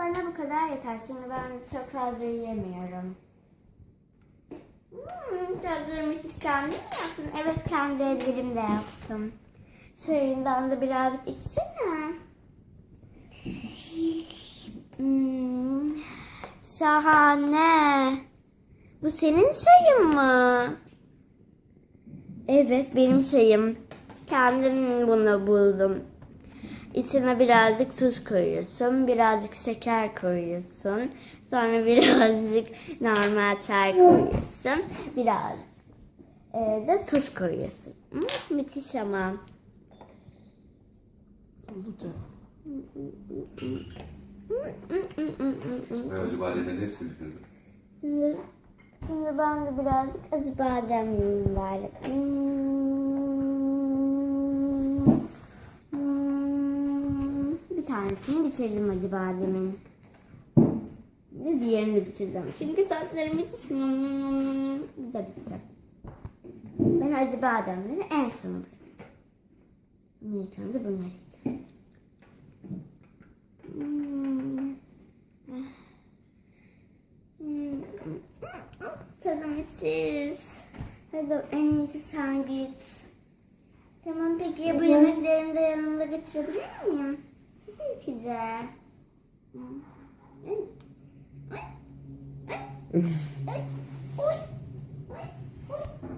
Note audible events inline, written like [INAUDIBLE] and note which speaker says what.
Speaker 1: bana bu kadar yeter. Şimdi ben çok fazla yiyemiyorum. Hmm, tadlarımı siz kendin mi yaptın? Evet kendi ellerimle yaptım. Suyundan da birazcık içsene. Hmm, şahane. Bu senin çayın mı? Evet benim şeyim. Kendim bunu buldum. İçine birazcık tuz koyuyorsun, birazcık şeker koyuyorsun. Sonra [LAUGHS] birazcık normal çay koyuyorsun. Biraz e, de tuz koyuyorsun. Hmm, müthiş ama.
Speaker 2: Ben acı bademlerin hepsini bitirdim.
Speaker 1: Şimdi, şimdi ben de birazcık acı badem yiyeyim bari. Hmm. Hmm. Bir tanesini bitirdim acı bademin. Ve diğerini de bitirdim. Çünkü tatlarım hiç. Bu da bitti. Ben acı bademleri en son bıraktım. İlk önce bunları yiyeceğim. Hmm. Hmm. Tadı müthiş. Hadi en iyisi sen git. Tamam peki ya bu yemeklerimi de yanımda getirebilir miyim? Tabii ki de. Ay. Ay. Ay. Ay. Oy.